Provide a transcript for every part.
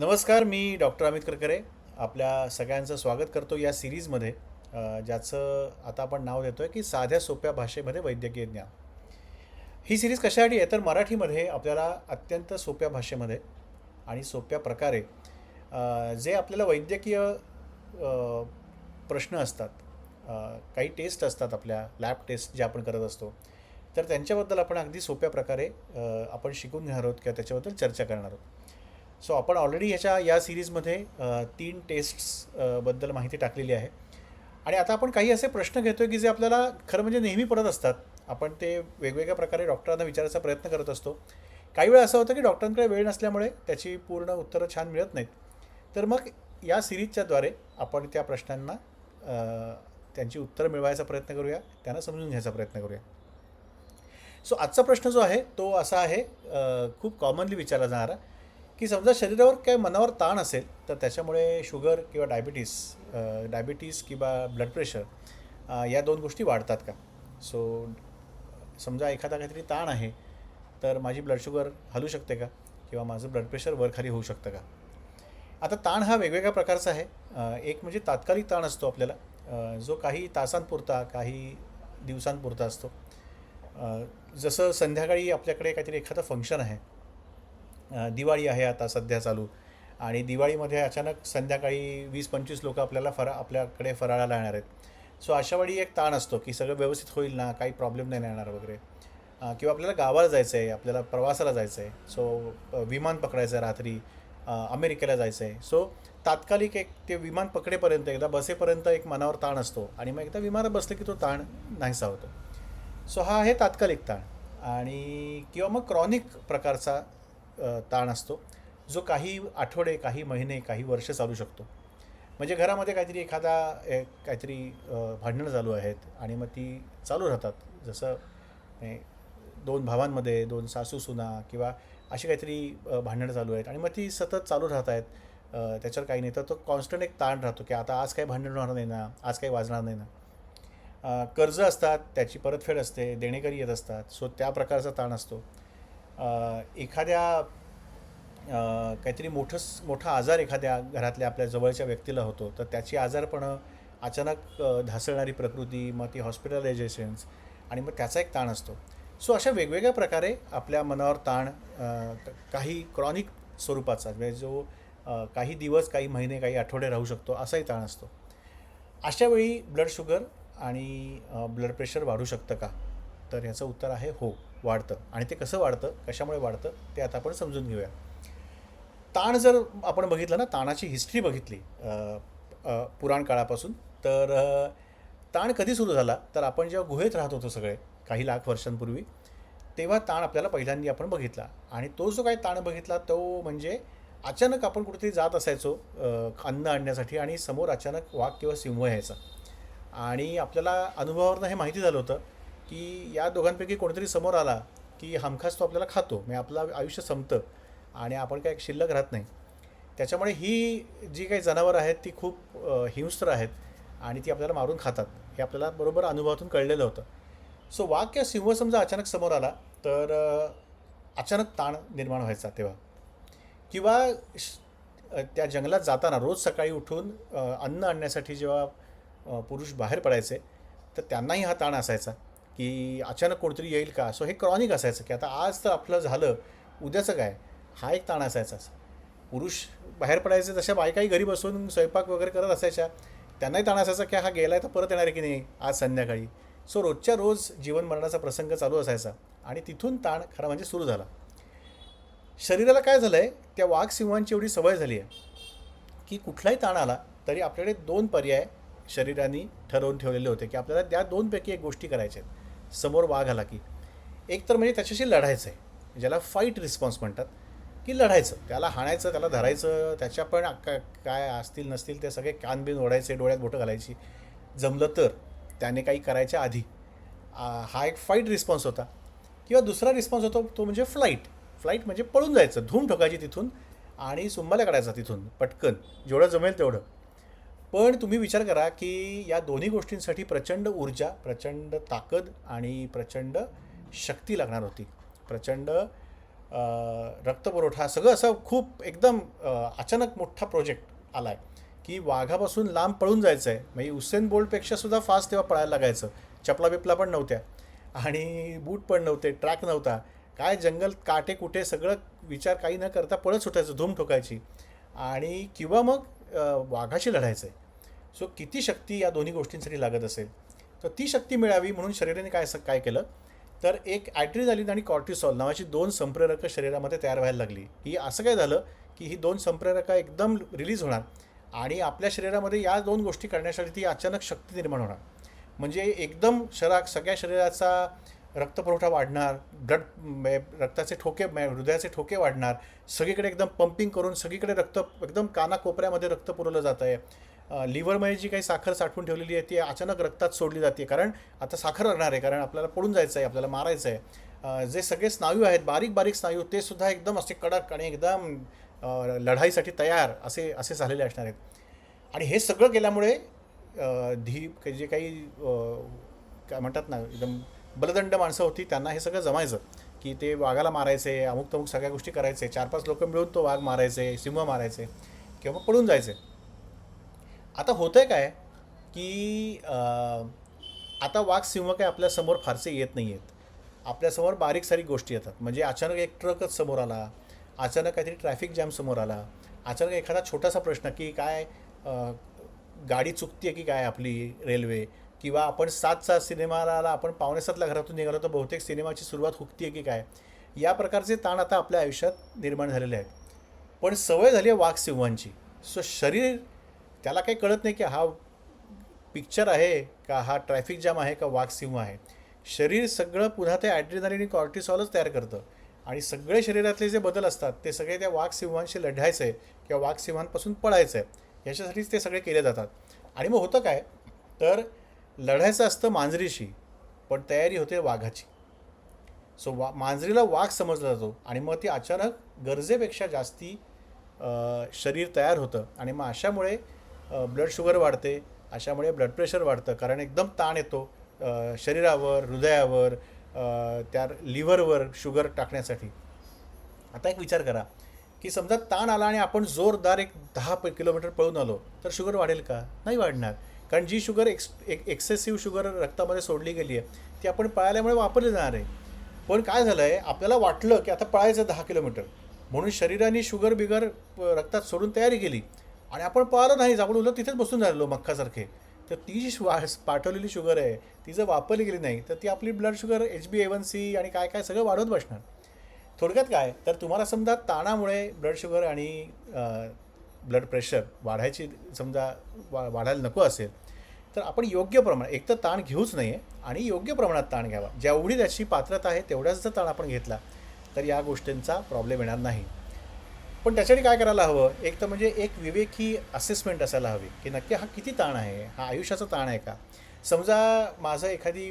नमस्कार मी डॉक्टर अमित करकरे. आपल्या सगळ्यांचं स्वागत करतो या सिरीजमध्ये ज्याचं आता आपण नाव देतो आहे की साध्या सोप्या भाषेमध्ये वैद्यकीय ज्ञान. ही सिरीज कशासाठी आहे? तर मराठीमध्ये आपल्याला अत्यंत सोप्या भाषेमध्ये आणि सोप्या प्रकारे जे आपल्याला वैद्यकीय प्रश्न असतात काही टेस्ट असतात आपल्या लॅब टेस्ट जे आपण करत असतो तर त्यांच्याबद्दल आपण अगदी सोप्या प्रकारे आपण शिकून घेणार आहोत किंवा त्याच्याबद्दल चर्चा करणार आहोत. सो आपण ऑलरेडी ह्याच्या या सिरीजमध्ये तीन टेस्ट्सबद्दल माहिती टाकलेली आहे. आणि आता आपण काही असे प्रश्न घेतोय की जे आपल्याला खरं म्हणजे नेहमी पडत असतात. आपण ते वेगवेगळ्या प्रकारे डॉक्टरांना विचारायचा प्रयत्न करत असतो. काही वेळा असं होतं की डॉक्टरांकडे वेळ नसल्यामुळे त्याची पूर्ण उत्तरं छान मिळत नाहीत. तर मग या सिरीजच्याद्वारे आपण त्या प्रश्नांना त्यांची उत्तरं मिळवायचा प्रयत्न करूया. त्यांना समजून घ्यायचा प्रयत्न करूया. सो आजचा प्रश्न जो आहे तो असा आहे खूप कॉमनली विचारला जाणारा की समजा शरीरावर काय मनावर ताण असेल तर त्याच्यामुळे शुगर किंवा डायबिटीस डायबिटीस किंवा ब्लड प्रेशर या दोन गोष्टी वाढतात का? सो समजा एखादा काहीतरी ताण आहे तर माझी ब्लड शुगर हलू शकते का? किंवा माझं ब्लड प्रेशर वरखाली होऊ शकतं का? आता ताण हा वेगवेगळ्या प्रकारचा आहे. एक म्हणजे तात्कालिक ताण असतो आपल्याला. जो काही तासांपुरता काही दिवसांपुरता असतो. जसं संध्याकाळी आपल्याकडे काहीतरी एखादं फंक्शन आहे दिवाळी आहे आता सध्या चालू. आणि दिवाळीमध्ये अचानक संध्याकाळी वीस पंचवीस लोक आपल्याला फरा आपल्याकडे फराळाला येणार आहेत. सो अशा वेळी एक ताण असतो की सगळं व्यवस्थित होईल ना काही प्रॉब्लेम नाही येणार वगैरे. किंवा आपल्याला गावाला जायचं आहे आपल्याला प्रवासाला जायचं आहे सो विमान पकडायचं आहे रात्री. अमेरिकेला जायचं आहे सो तात्कालिक एक ते विमान पकडेपर्यंत एकदा बसेपर्यंत एक मनावर ताण असतो. आणि मग एकदा विमानात बसलं की तो ताण नाहीसा होतो. सो हा आहे तात्कालिक ताण. आणि किंवा मग क्रॉनिक प्रकारचा ताण असतो. जो काही आठवडे काही महिने काही वर्ष चालू शकतो. म्हणजे घरामध्ये काहीतरी एखादा काहीतरी भांडणं चालू आहेत आणि मग ती चालू राहतात. जसं दोन भावांमध्ये दोन सासू सुना किंवा अशी काहीतरी भांडणं चालू आहेत आणि मग ती सतत चालू राहत आहेत. त्याच्यावर काही नाही. तर तो कॉन्स्टंट एक ताण राहतो की आता आज काही भांडण होणार नाही ना आज काही वाजणार नाही ना. कर्ज असतात त्याची परतफेड असते देणेकरी येत असतात. सो त्या प्रकारचा ताण असतो. एखाद्या काहीतरी मोठं मोठा आजार एखाद्या घरातल्या आपल्या जवळच्या व्यक्तीला होतो तर त्याची आजारपणं अचानक धासळणारी ढासळणारी प्रकृती मग ती हॉस्पिटलायझेशन्स आणि मग त्याचा एक ताण असतो. सो अशा वेगवेगळ्या प्रकारे आपल्या मनावर ताण काही क्रॉनिक स्वरूपाचा म्हणजे जो काही दिवस काही महिने काही आठवडे राहू शकतो असाही ताण असतो. अशा वेळी ब्लड शुगर आणि ब्लड प्रेशर वाढू शकतं का? तर ह्याचं उत्तर आहे हो. वाढतं आणि ते कसं वाढतं कशामुळे वाढतं ते आता आपण समजून घेऊया. ताण जर आपण बघितलं ना ताणाची हिस्ट्री बघितली पुराण काळापासून तर ताण कधी सुरू झाला? तर आपण जेव्हा गुहेत राहत होतो सगळे काही लाख वर्षांपूर्वी तेव्हा ताण आपल्याला पहिल्यांदा आपण बघितला. आणि तो जो काही ताण बघितला तो म्हणजे अचानक आपण कुठेतरी जात असायचो अन्न आणण्यासाठी आणि समोर अचानक वाघ किंवा सिंह यायचा. आणि आपल्याला अनुभवावरनं हे माहिती झालं होतं की या दोघांपैकी कोणीतरी समोर आला की हमखास तो आपल्याला खातो म्हणजे आपलं आयुष्य संपतं आणि आपण काय शिल्लक राहत नाही. त्याच्यामुळे ही जी काही जनावरं आहेत ती खूप हिंस्त्र आहेत आणि ती आपल्याला मारून खातात. हे आपल्याला बरोबर अनुभवातून कळलेलं होतं. सो वाघ किंवा सिंह समजा अचानक समोर आला तर अचानक ताण निर्माण व्हायचा तेव्हा. किंवा श- त्या जंगलात जाताना रोज सकाळी उठून अन्न आणण्यासाठी जेव्हा पुरुष बाहेर पडायचे तर त्यांनाही हा ताण असायचा. की अचानक कोणतरी येईल का? सो हे क्रॉनिक असायचं की आता आज तर आपलं झालं उद्याचं काय? हा एक ताण असायचाच पुरुष बाहेर पडायचे तशा बायकाही घरी बसून स्वयंपाक वगैरे करत असायच्या. त्यांनाही ताण असायचा की हा गेला आहे तर परत येणार आहे की नाही आज संध्याकाळी? सो रोजच्या रोज जीवन मरणाचा प्रसंग चालू असायचा आणि तिथून ताण खरा म्हणजे सुरू झाला. शरीराला काय झालं आहे त्या वाघ सिंहांची एवढी सवय झाली आहे की कुठलाही ताण आला तरी आपल्याकडे दोन पर्याय शरीराने ठरवून ठेवलेले होते की आपल्याला त्या दोनपैकी एक गोष्टी करायच्या आहेत. समोर वाघ आला की एक तर म्हणजे त्याच्याशी लढायचं आहे ज्याला फाईट रिस्पॉन्स म्हणतात की लढायचं. त्याला हाणायचं त्याला धरायचं त्याच्या पण का- काय असतील नसतील ते सगळे कान बिन ओढायचे डोळ्यात बोटं घालायची. जमलं तर त्याने काही करायच्या आधी हा एक फाईट रिस्पॉन्स होता. किंवा दुसरा रिस्पॉन्स होतो तो म्हणजे फ्लाईट फ्लाईट म्हणजे पळून जायचं धूम ठोकायची तिथून आणि सुंबाला काढायचा तिथून. पटकन. जेवढं जमेल तेवढं. पण तुम्ही विचार करा की या दोन्ही गोष्टींसाठी प्रचंड ऊर्जा प्रचंड ताकद आणि प्रचंड शक्ती लागणार होती. प्रचंड रक्तपुरवठा सगळं असं खूप एकदम अचानक मोठा प्रोजेक्ट आला आहे की वाघापासून लांब पळून जायचं आहे म्हणजे उसेन बोल्टपेक्षा सुद्धा फास्ट तेव्हा पळायला लागायचं. चपला बिपला पण नव्हत्या. आणि बूट पण नव्हते ट्रॅक नव्हता. काय जंगल काटे कुठे सगळं विचार काही न करता पळत सुटायचं धूम ठोकायची. आणि किंवा मग वाघाशी लढायचं आहे. सो किती शक्ती या दोन्ही गोष्टींसाठी लागत असेल? तर ती शक्ती मिळावी म्हणून शरीराने काय काय केलं? तर एक ॲड्रिनालिन आणि कॉर्टिसॉल नावाची दोन संप्रेरकं शरीरामध्ये तयार व्हायला लागली. ही असं काय झालं की ही दोन संप्रेरकं एकदम रिलीज होणार आणि आपल्या शरीरामध्ये या दोन गोष्टी करण्यासाठी ती अचानक शक्ती निर्माण होणार. म्हणजे एकदम शरा सगळ्या शरीराचा रक्तपुरवठा वाढणार ब्लड रक्ताचे ठोके हृदयाचे ठोके वाढणार सगळीकडे एकदम पंपिंग करून सगळीकडे रक्त एकदम कानाकोपऱ्यामध्ये रक्त पुरवलं जात आहे. लिव्हरमध्ये जी काही साखर साठवून ठेवलेली आहे ती अचानक रक्तात सोडली जाते. कारण आता साखर लागणार आहे कारण आपल्याला पडून जायचं आहे आपल्याला मारायचं आहे जे सगळे स्नायू आहेत बारीक बारीक स्नायू ते सुद्धा एकदम असे कडक आणि एकदम लढाईसाठी तयार असे असे झालेले असणार आहेत. आणि हे सगळं केल्यामुळे धी जे काही काय म्हणतात ना एकदम बलदंड माणसं होती त्यांना हे सगळं जमायचं की ते वाघाला मारायचे अमुक तमुक सगळ्या गोष्टी करायचे चार पाच लोक मिळून तो वाघ मारायचे सिंह मारायचे किंवा मग पळून जायचे. आता होतंय काय की आता वाघ सिंह काय आपल्यासमोर फारसे येत नाही आहेत आपल्यासमोर बारीक सारीक गोष्टी येतात. म्हणजे अचानक एक ट्रकच समोर आला अचानक काहीतरी ट्रॅफिक जॅम समोर आला अचानक एखादा छोटासा प्रश्न की काय गाडी चुकते की काय आपली रेल्वे? किंवा आपण सातचा सिनेमाला आपण पावणेसातला घरातून निघालो तर बहुतेक सिनेमाची सुरुवात हुकते की काय? या प्रकारचे ताण आता आपल्या आयुष्यात निर्माण झालेले आहेत. पण सवय झाली आहे वाघसिंहांची सो शरीर त्याला काही कळत नाही की हा पिक्चर आहे का हा ट्रॅफिक जाम आहे का वाघसिंह आहे. शरीर सगळं पुन्हा ते ॲड्रिनालिन कॉर्टिसॉलच तयार करतं. आणि सगळे शरीरातले जे बदल असतात ते सगळे त्या वाघसिंहांशी लढायचं आहे किंवा वाघसिंहांपासून पळायचं. आहे याच्यासाठीच ते सगळे केले जातात. आणि मग होतं काय? तर लढायचं असतं मांजरीशी पण तयारी होते वाघाची. सो वा मांजरीला वाघ समजला जातो आणि मग ती अचानक गरजेपेक्षा जास्ती शरीर तयार होतं. आणि मग अशामुळे ब्लड शुगर वाढते अशामुळे ब्लड प्रेशर वाढतं. कारण एकदम ताण येतो शरीरावर हृदयावर त्या लिव्हरवर शुगर टाकण्यासाठी. आता एक विचार करा की समजा ताण आला आणि आपण जोरदार एक दहा किलोमीटर पळून आलो तर शुगर वाढेल का? नाही वाढणार. कारण जी शुगर एक्स एक एक्सेसिव्ह शुगर रक्तामध्ये सोडली गेली आहे ती आपण पळाल्यामुळे वापरली जाणार आहे. पण काय झालं आहे आपल्याला वाटलं की आता पळायचं दहा किलोमीटर. म्हणून शरीराने शुगर बिगर प- रक्तात सोडून तयारी केली. आणि आपण पळालो नाहीच आपण उलट तिथेच बसून राहिलो मक्कासारखे. तर ती जी वा पाठवलेली शुगर आहे ती जर वापरली गेली नाही तर ती आपली blood sugar H B A one C आणि काय काय सगळं वाढवत बसणार. थोडक्यात काय तर तुम्हाला समजा ताणामुळे ब्लड शुगर आणि ब्लड प्रेशर वाढायची समजा वा वाढायला नको असेल तर आपण योग्य प्रमाणात एक तर ताण घेऊच नाही आहे आणि योग्य प्रमाणात ताण घ्यावा. जेवढी त्याची पात्रता आहे तेवढाच जर ताण आपण घेतला तर या गोष्टींचा प्रॉब्लेम येणार नाही. पण त्यासाठी काय करायला हवं? एक तर म्हणजे एक विवेकी असेसमेंट असायला हवी की नक्की हा किती ताण आहे? हा आयुष्याचा ताण आहे का? समजा माझं एखादी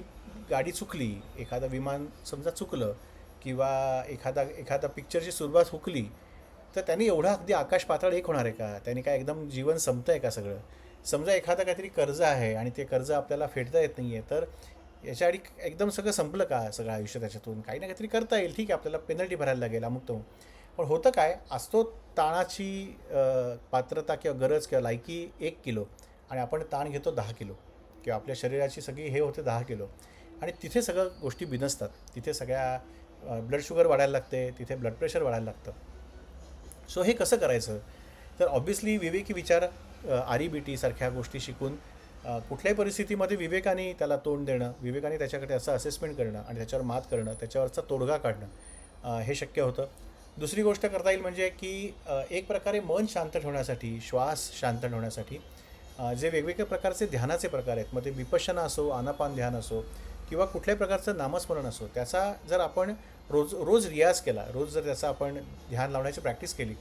गाडी चुकली एखादं विमान समजा चुकलं किंवा एखादा एखादा पिक्चरची सुरुवात हुकली तर त्यांनी एवढा अगदी आकाश पाताळ एक होणार आहे का? त्यांनी काय एकदम जीवन संपतं आहे का सगळं? समजा एखादं काहीतरी कर्ज आहे आणि ते कर्ज आपल्याला फेडता येत नाही आहे तर याच्या आधी एकदम सगळं संपलं का सगळं आयुष्य त्याच्यातून? काही ना काहीतरी करता येईल ठीक आहे आपल्याला पेनल्टी भरायला लागेल अमुक तो पण होतं काय असतो ताणाची पात्रता किंवा गरज किंवा लायकी एक किलो आणि आपण ताण घेतो दहा किलो किंवा आपल्या शरीराची सगळी हे होते दहा किलो आणि तिथे सगळं गोष्टी बिनसतात. तिथे सगळ्या ब्लड शुगर वाढायला लागते तिथे ब्लड प्रेशर वाढायला लागतं. सो हे कसं करायचं? तर ऑब्व्हियसली विवेकी विचार आर ई बी टी सारख्या गोष्टी शिकून कुठल्याही परिस्थितीमध्ये विवेकाने त्याला तोंड देणं विवेकाने त्याच्याकडे असं असेसमेंट करणं आणि त्याच्यावर मात करणं त्याच्यावरचा तोडगा काढणं हे शक्य होतं. दुसरी गोष्ट करता येईल म्हणजे की एक प्रकारे मन शांत ठेवण्यासाठी श्वास शांत ठेवण्यासाठी जे वेगवेगळ्या प्रकारचे ध्यानाचे प्रकार आहेत मग ते विपश्यना असो आनापान ध्यान असो किंवा कुठल्याही प्रकारचं नामस्मरण असो त्याचा जर आपण रोज रोज रियाज केला. रोज जर त्याचा आपण ध्यान लावण्याची प्रॅक्टिस केली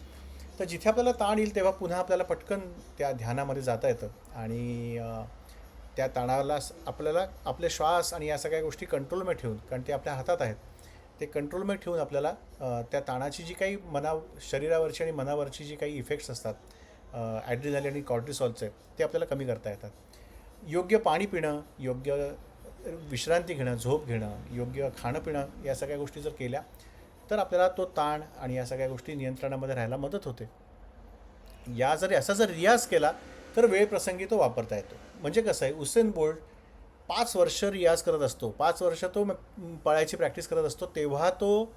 तर जिथे आपल्याला ताण येईल तेव्हा पुन्हा आपल्याला पटकन त्या ध्यानामध्ये जाता येतं. आणि त्या ताणाला आपल्याला आपले श्वास आणि या सगळ्या गोष्टी कंट्रोलमध्ये ठेवून कारण ते आपल्या हातात आहेत ते कंट्रोलमध्ये ठेवून आपल्याला त्या ताणाची जी काही मना शरीरावरची आणि मनावरची जी काही इफेक्ट्स असतात ॲड्रिनालिन आणि कॉर्टिसॉलचे ते आपल्याला कमी करता येतात. योग्य पाणी पिणं योग्य विश्रांती घेणं झोप घेणं योग्य खाणं पिणं या सगळ्या गोष्टी जर केल्या तर आपल्याला तो ताण आणि या सगळ्या गोष्टी नियंत्रणामध्ये राहायला मदत होते. या जरी असा जर रियाज केला तर वेळप्रसंगी तो वापरता येतो. म्हणजे कसं आहे उसेन बोल्ट पाच वर्ष रियाज करत असतो. पाच वर्ष तो म- पळायची प्रॅक्टिस करत असतो तेव्हा तो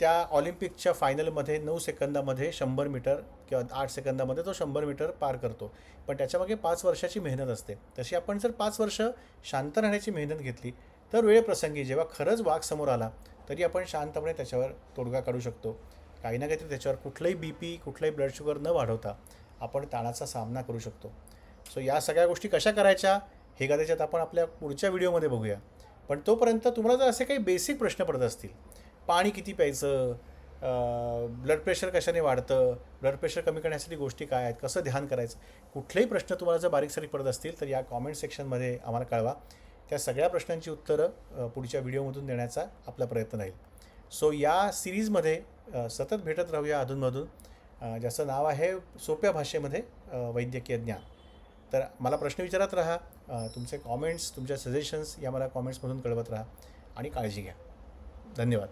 त्या ऑलिम्पिकच्या फायनलमध्ये नऊ सेकंदामध्ये शंभर मीटर किंवा आठ सेकंदामध्ये तो शंभर मीटर पार करतो. पण त्याच्यामागे पाच वर्षाची मेहनत असते. तशी आपण जर पाच वर्ष शांत राहण्याची मेहनत घेतली तर वेळप्रसंगी जेव्हा खरंच वाघ समोर आला तरी आपण शांतपणे त्याच्यावर तोडगा काढू शकतो. काही ना काहीतरी त्याच्यावर कुठलंही बी पी कुठलंही ब्लड शुगर न वाढवता आपण ताणाचा सामना करू शकतो. सो या सगळ्या गोष्टी कशा करायच्या हे कदाचित आपण आपल्या पुढच्या व्हिडिओमध्ये बघूया. पण तोपर्यंत तुम्हाला जर असे काही बेसिक प्रश्न पडत असतील पाणी किती प्यायचं? ब्लड प्रेशर कशाने वाढतं? ब्लड प्रेशर कमी करण्यासाठी गोष्टी काय आहेत? कसं ध्यान करायचं? कुठलेही प्रश्न तुम्हाला जर बारीक सारीक पडत असतील तर या कॉमेंट सेक्शनमध्ये आम्हाला कळवा. त्या सगळ्या प्रश्नांची उत्तरं पुढच्या व्हिडिओमधून देण्याचा आपला प्रयत्न राहील. सो या सिरीजमध्ये सतत भेटत राहूया अधूनमधून. ज्याचं नाव आहे सोप्या भाषेमध्ये वैद्यकीय ज्ञान. तर मला प्रश्न विचारत राहा. तुमचे कॉमेंट्स तुमच्या सजेशन्स या मला कॉमेंट्समधून कळवत राहा आणि काळजी घ्या. धन्यवाद.